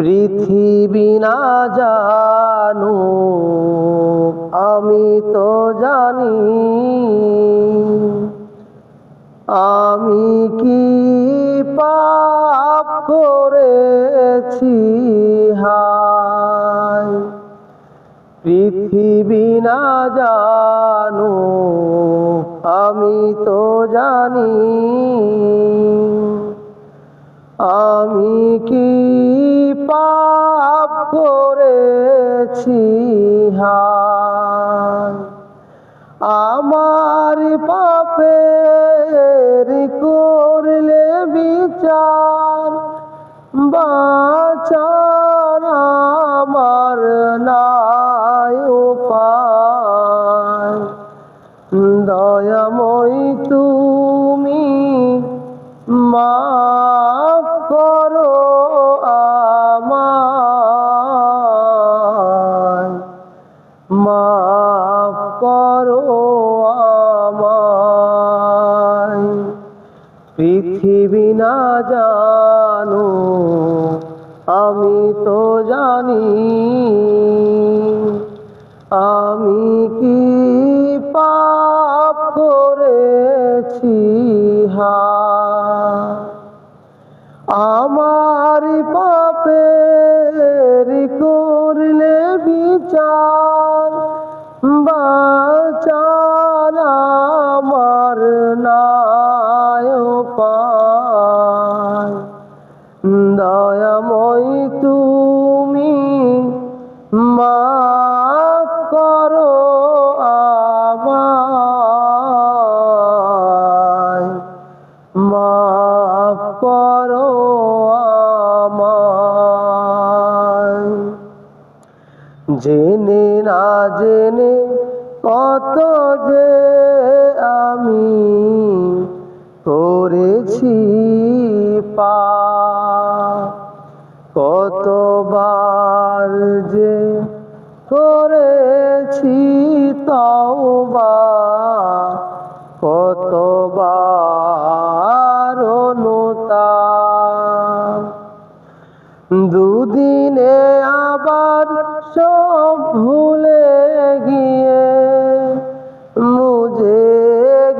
পৃথিবী না জানু, আমি তো জানি। আমি কি পাপ করেছি? হায়। পৃথিবী না জানো, আমি তো জানি। আমি কি করেছি আমার পাপের করলে বিচার বাচার আমার নাই উপায়। দয়াময় তুমি মাফ মাফ করো আমায়। পৃথিবী না জানো আমি তো জানি। আমি কি পাপ করেছি? দয়াময় তুমি মাফ করো আমায়। মাফ করো জেনে না জেনে কত যে আমি করেছি পা করেছি তওবা, কতবার অনুতাপ। দুদিনে আবার সব ভুলে গিয়ে মুজে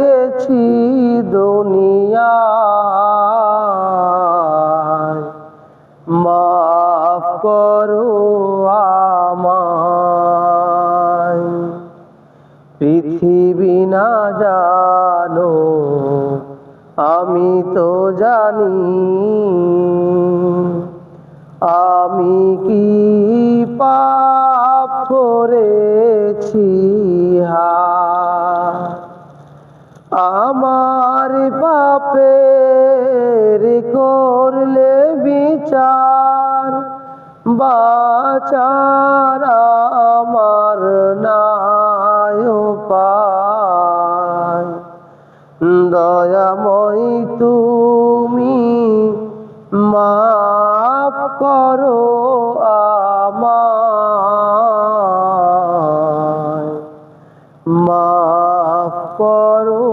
গেছি দুনিয়া মাফ করো আমায়। না জানো? আমি তো জানি। আমি কি পাপ করেছি? আমার পাপের করলে বিচার বাচার মাফ করো আমায়। মাফ করো